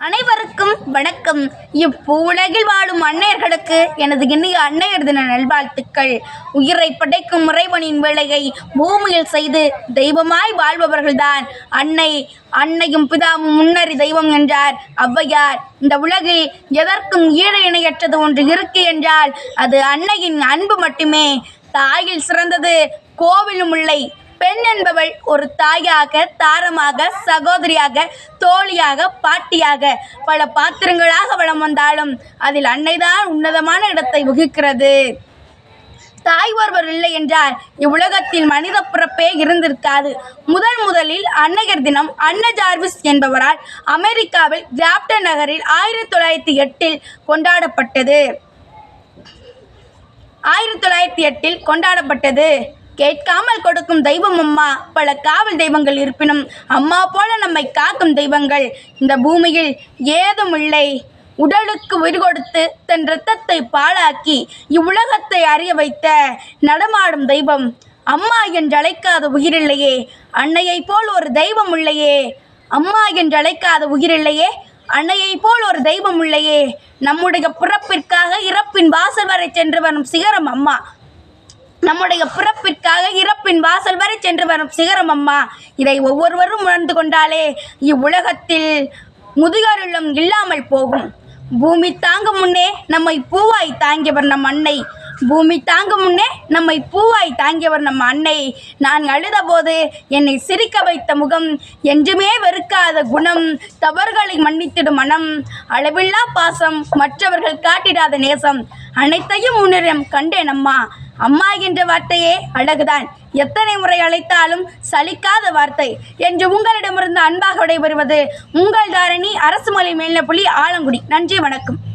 அனைவருக்கும் வணக்கம். இப்பூலகில் வாழும் அன்னையர்களுக்கு எனது இனிய அன்னையர் தின நல்வாழ்த்துக்கள். உயிரை படைக்கும் இறைவனின் வேலையை பூமியில் செய்து தெய்வமாய் வாழ்பவர்கள்தான். அன்னை அன்னையும் பிதாவும் முன்னறி தெய்வம் என்றார். ஔவையார் இந்த உலகில் எதற்கும் ஈடு இணையற்றது ஒன்று இருக்கு என்றால் அது அன்னையின் அன்பு மட்டுமே. தாயில் சிறந்தது கோவிலும் இல்லை. பெண் என்பவள் ஒரு தாயாக தாரமாக சகோதரியாக தோழியாக பாட்டியாக. பல பாத்திரங்களாக வளம் வந்தாலும் அதில் அன்னைதான் உன்னதமான இடத்தை வகிக்கிறது. தாய் ஒருவர் இல்லை என்றால் இவ்வுலகத்தில் மனித பிறப்பே இருந்திருக்காது. முதல் முதலில் அன்னையர் தினம் அன்ன ஜார்விஸ் என்பவரால் அமெரிக்காவில் கிராப்டன் நகரில் ஆயிரத்தி தொள்ளாயிரத்தி எட்டில் கொண்டாடப்பட்டது. ஆயிரத்தி தொள்ளாயிரத்தி எட்டில் கொண்டாடப்பட்டது. கேட்காமல் கொடுக்கும் தெய்வம் அம்மா. பல காவல் தெய்வங்கள் இருப்பினும் அம்மா போல நம்மை காக்கும் தெய்வங்கள். இந்த பூமியில் ஏதும் இல்லை. உடலுக்கு உயிர் கொடுத்து தன் இரத்தத்தை பாழாக்கி இவ்வுலகத்தை அறிய வைத்த நடமாடும் தெய்வம். அம்மா என்றழைக்காத உயிரில்லையே. அன்னையைப் போல் ஒரு தெய்வம் இல்லையே. அம்மா என்றழைக்காத உயிரில்லையே. அன்னையைப் போல் ஒரு தெய்வம் இல்லையே. நம்முடைய பிறப்பிற்காக இறப்பின் வாசல் வரை சென்று வரும் சிகரம் அம்மா. நம்முடைய பிறப்பிற்காக இறப்பின் வாசல் வரை சென்று வரும் சிகரம் அம்மா. இதை ஒவ்வொருவரும் உணர்ந்து கொண்டாலே இவ்வுலகத்தில் முதுகருளம் இல்லாமல் போகும். பூமி தாங்கும் முன்னே நம்மை பூவாய் தாங்கியவர் நம் அன்னை. பூமி தாங்கும் முன்னே நம்மை பூவாய் தாங்கியவர் நம் அன்னை. நான் அழுதபோது என்னை சிரிக்க வைத்த முகம் என்றுமே வெறுக்காத குணம் தவறுகளை மன்னித்திடும் மனம். அளவில்லா பாசம் மற்றவர்கள் காட்டிடாத நேசம். அனைத்தையும் உன்னிடம் கண்டேன் அம்மா. அம்மா என்ற வார்த்தையே அழகுதான். எத்தனை முறை அழைத்தாலும் சலிக்காத வார்த்தை. என்று உங்களிடமிருந்து அன்பாக விடைபெறுவது உங்கள் தாரணி அரசுமலை மேல்நிலைப்பள்ளி ஆலங்குடி. நன்றி வணக்கம்.